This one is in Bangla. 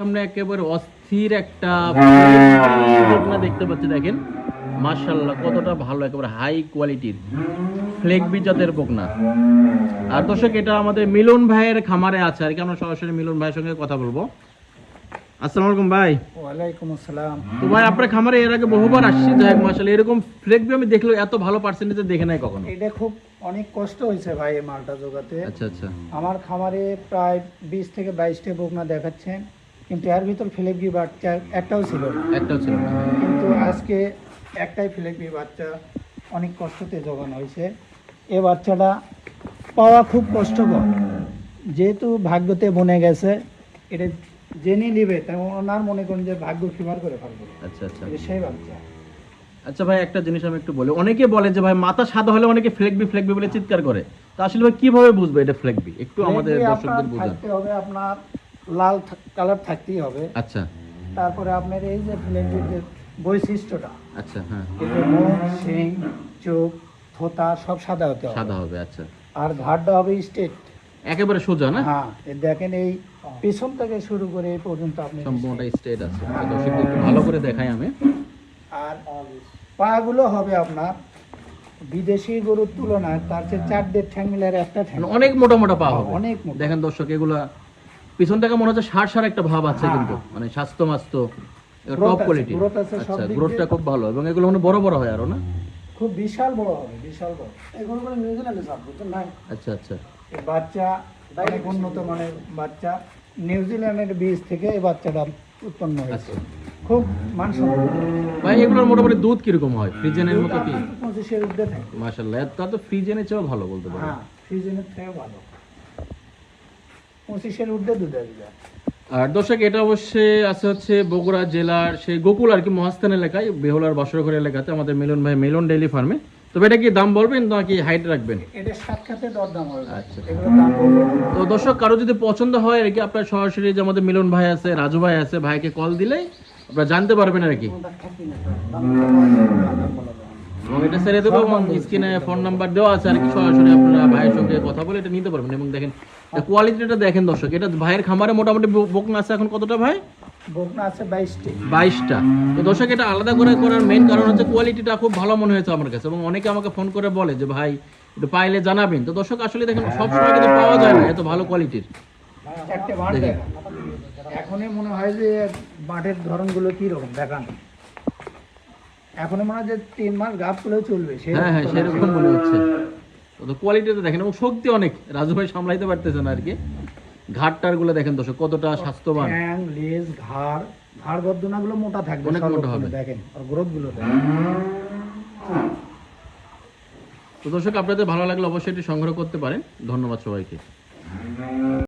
সামনে একেবারে অস্থির একটা বকনা দেখতে পাচ্ছি দেখেন। মার্শাল্লাহ কতটা ভালো একেবারে হাই কোয়ালিটির। ফ্লেক জাতের বকনা। আর দর্শক এটা আমাদের মিলন ভাইয়ের খামারে আছে। আর কি আমরা সরাসরি মিলন ভাইয়ের সঙ্গে কথা বলব। আসসালামু আলাইকুম ভাই। ওয়ালাইকুম আসসালাম। তো ভাই আপনার খামারে এর আগে বহুবার আসছি যাই হোক মার্শাল্লাহ এরকম ফ্লেক আমি দেখল এত ভালো পার্সেন্টেজে দেখে নাই কখনো। এটা খুব অনেক কষ্ট হয়েছে ভাই এই মালটা জোগাতে। আচ্ছা আচ্ছা। আমার খামারে প্রায় বিশ থেকে বাইশটা বকনা দেখাচ্ছে। কিন্তু এর ভিতর ফিলিপি বাচ্চা একটাও ছিল না। একটাও ছিল না। কিন্তু আজকে একটাই ফিলিপি বাচ্চা অনেক কষ্টতে জোগানো হয়েছে। এ বাচ্চাটা পাওয়া খুব কষ্টকর। যেহেতু ভাগ্যতে বনে গেছে এটা জেনে নিবে তেমন ওনার মনে করেন যে ভাগ্য ফিভার করে ফেলবে। আচ্ছা আচ্ছা। সেই বাচ্চা। আচ্ছা ভাই একটা জিনিস আমি একটু বলি। অনেকে বলে যে ভাই মাথা সাদা হলে অনেকে ফ্লেকবি ফ্লেকবি বলে চিৎকার করে। তা আসলে ভাই কীভাবে বুঝবে এটা ফ্লেকবি একটু আমাদের দর্শকদের বুঝান। থাকতে হবে আপনার লাল কালার থাকতেই হবে। আচ্ছা। তারপরে আপনার এই যে ফ্লেগবির যে বৈশিষ্ট্যটা আচ্ছা হ্যাঁ। শিং চোখ থোতা সব সাদা হতে হবে। সাদা হবে আচ্ছা। আর ঘাটটা হবে স্টেট একেবারে সোজা না? হ্যাঁ দেখেন এই পেছন থেকে শুরু করে এই পর্যন্ত আপনি সম্পূর্ণটা স্ট্রেট আছে। তো দর্শকদের একটু ভালো করে দেখাই আমি। আর পাগুলো হবে আপনার বিদেশি গরুর তুলনায় তার চেয়ে চার দেড় ঠ্যাং মিলার একটা ঠ্যাং। মানে অনেক মোটা মোটা পা হবে। অনেক দেখেন দর্শক এগুলা পিছন থেকে মনে হচ্ছে সার সার একটা ভাব আছে হ্যাঁ, কিন্তু। মানে স্বাস্থ্য মাস্তো টপ কোয়ালিটি আচ্ছা গ্রোথটা খুব ভালো। এবং এগুলো মানে বড় বড় হয় আরও না? খুব বিশাল বড় হবে বিশাল বড়। এগুলো করে নিউজিল্যান্ডে সব বুঝছেন নাই। আচ্ছা আচ্ছা। এই বাচ্চা অনেক উন্নত মানের বাচ্চা। নিউজিল্যান্ডের বীজ থেকে এই বাচ্চাটা উৎপন্ন হয়েছে। আচ্ছা। খুব মানসম্মত। ভাই এগুলোর মোটামুটি দুধ কীরকম হয়? ফ্রিজেনের মতো কি? পঁচিশের উর্ধে থাকে। মাশাল্লাহ তা তো ফ্রিজেনের চেয়েও ভালো বলতে পারো হ্যাঁ ফ্রিজেনের থেকে ভালো। পঁচিশের উর্ধে দুধ আসবে আর দর্শক এটা অবশ্যই আছে হচ্ছে বগুড়া জেলার সেই গোকুল আর কি মহাস্থান এলাকায় বেহুলার বাসরঘর এলাকাতে আমাদের মিলন ভাই মিলন ডেইলি ফার্মে তবে এটা কি দাম বলবেন নাকি হাইট রাখবেন এটা আচ্ছা। দাম। তো দর্শক কারও যদি পছন্দ হয় আর কি আপনার সরাসরি যে আমাদের মিলন ভাই আছে রাজু ভাই আছে ভাইকে কল দিলেই আপনারা জানতে পারবেন আর কি। এবং এটা ছেড়ে দেবো এবং স্ক্রিনে ফোন নাম্বার দেওয়া আছে আর কি সরাসরি আপনারা ভাইয়ের সঙ্গে কথা বলে এটা নিতে পারবেন। এবং দেখেন কোয়ালিটিটা দেখেন দর্শক এটা ভাইয়ের খামারে মোটামুটি বকনা আছে এখন কতটা ভাই? বকনা আছে বাইশটি। বাইশটা। তো দর্শক এটা আলাদা করে করার মেইন কারণ হচ্ছে কোয়ালিটিটা খুব ভালো মনে হয়েছে আমার কাছে। এবং অনেকে আমাকে ফোন করে বলে যে ভাই একটু পাইলে জানাবেন। তো দর্শক আসলে দেখেন সব সময় কিন্তু পাওয়া যায় না এত ভালো কোয়ালিটির। এখনই মনে হয় যে ধরনগুলো রকম দেখান। মনে হয় যে তিন মাস গাছ চলবে হ্যাঁ হ্যাঁ রকম। সেরকম মনে হচ্ছে। তো কোয়ালিটিটা দেখেন এবং শক্তি অনেক। রাজু ভাই সামলাইতে পারতেছে না আর কি। ঘাটটারগুলো দেখেন দর্শক কতটা স্বাস্থ্যবান। ঠ্যাং লেজ ঘাড় ঘাড় গর্দনাগুলো মোটা থাকবে অনেক মোটা সর্বক্ষণ হবে। দেখেন আর গ্রোথ দেখেন। তো দর্শক আপনাদের ভালো লাগলে অবশ্যই এটি সংগ্রহ করতে পারেন। ধন্যবাদ সবাইকে।